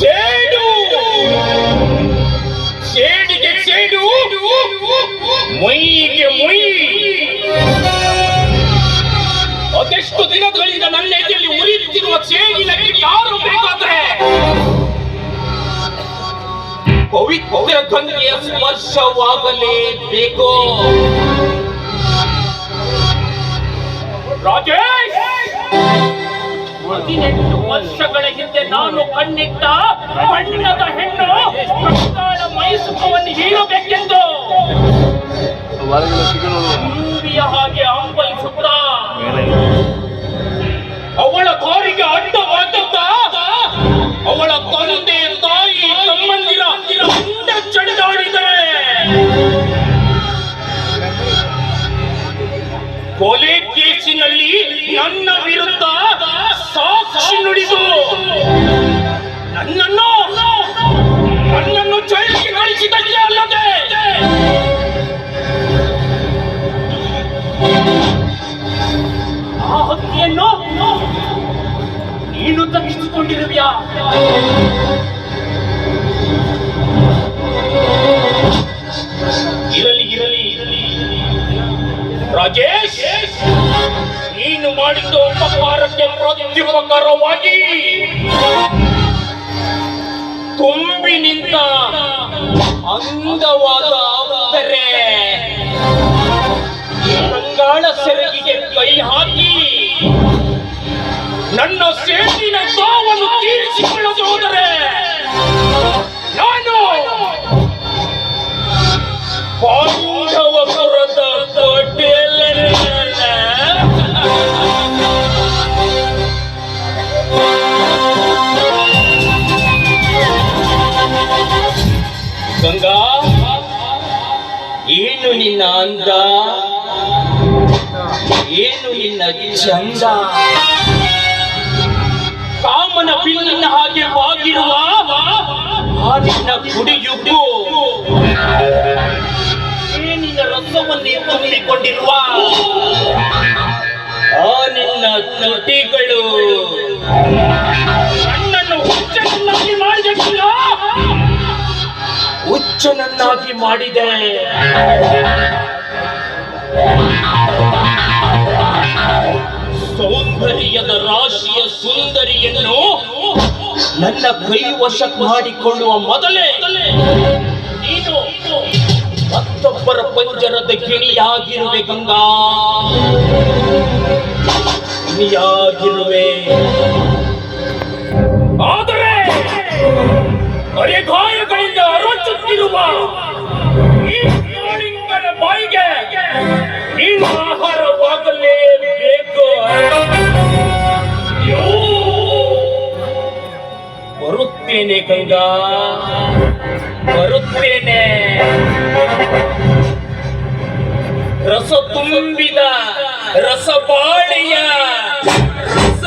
ಸೇಡು. ಸೇಡಿಗೆ ಸೇಡು. ಮೊಯ್ಯಿಗೆ ಮೊಯ್ ಅದೆಷ್ಟು ದಿನಗಳಿಂದ ನನ್ನ ಎದೆಯಲ್ಲಿ ಉರಿಯುತ್ತಿರುವ ಸೇಡಿನ ಯಾರು ಬೇಕಾದ್ರೆ? ಪವಿತ್ರ ಗಂಗೆಯ ಸ್ಪರ್ಶವಾಗಲೇಬೇಕು ರಾಜೇಶ್! ಹದಿನೆಂಟು ವರ್ಷಗಳ ಹಿಂದೆ ನಾನು ಕಣ್ಣಿಟ್ಟ ಬಣ್ಣದ ಹೆಣ್ಣು ಕಟ್ಟಾಳ ಮೈಸುಖವನ್ನು ಹೀರಬೇಕೆಂದು. ಮೂರಿಯ ಹಾಗೆ ಹಂಬಲಿಸುತ್ತ ಅವಳ ಕಾರಿಗೆ ಅಡ್ಡವಾದದ್ದ ಅವಳ ತಂದೆ ತಾಯಿ ತಮ್ಮಂದಿರ ಮುಂದೆ ಚಡಿದಾಡಿದರೆ. ಕೊಲೆ ಕೇಸಿನಲ್ಲಿ ನನ್ನ ವಿರುದ್ಧ ಸಾಕ್ಷಿ ನುಡಿದು ನನ್ನನ್ನು ನನ್ನನ್ನು ಜೈಲಿಗೆ ಕಳಿಸಿದಕ್ಕೆ ಅಲ್ಲದೆ ಆ ಹಕ್ಕಿಯನ್ನು ನೀನು ತಪ್ಪಿಸಿಕೊಂಡಿರುವಿಯಾ? ಇರಲಿ ಇರಲಿ. ರಾಜೇಶ್! ನೀನು ಮಾಡಿದ ಉಪಕಾರಕ್ಕೆ ಪ್ರತ್ಯುಪಕಾರವಾಗಿ ತುಂಬಿ ನಿಂತ ಅಂದವಾದ ಗಂಗಾ, ಏನು ನಿನ್ನ ಅಂದ? ಏನು ನಿನ್ನ ಚಂದ ಕಾಮನ ಬಿಲ್ಲಿನ ಹಾಗೆ ಬಾಗಿರುವ ಆ ನಿನ್ನ ಕುಡಿಯುಬ್ಬು ನಿನ್ನ ರಸವನ್ನೇ ತುಂಬಿಕೊಂಡಿರುವ ಆ ನಿನ್ನ ತುಟಿಗಳು ಹುಚ್ಚನನ್ನಾಗಿ ಮಾಡಿದೆ. ಸೌಂದರ್ಯದ ರಾಶಿಯ ಸುಂದರಿಯನ್ನು ನನ್ನ ಕೈ ವಶ ಮಾಡಿಕೊಳ್ಳುವ ಮೊದಲೇ ನೀನು ಮತ್ತೊಬ್ಬರ ಪಂಜರದ ಗಿಣಿಯಾಗಿರುವೆ ಗಂಗಾ. ಗಿಣಿಯಾಗಿರುವೆ. ಆದರೆ ಬರುತ್ತೇನೆ ಗಂಗಾ ಬರುತ್ತೇನೆ ರಸ ತುಂಬಿದ ರಸಬಾಳೆಯ ರಸ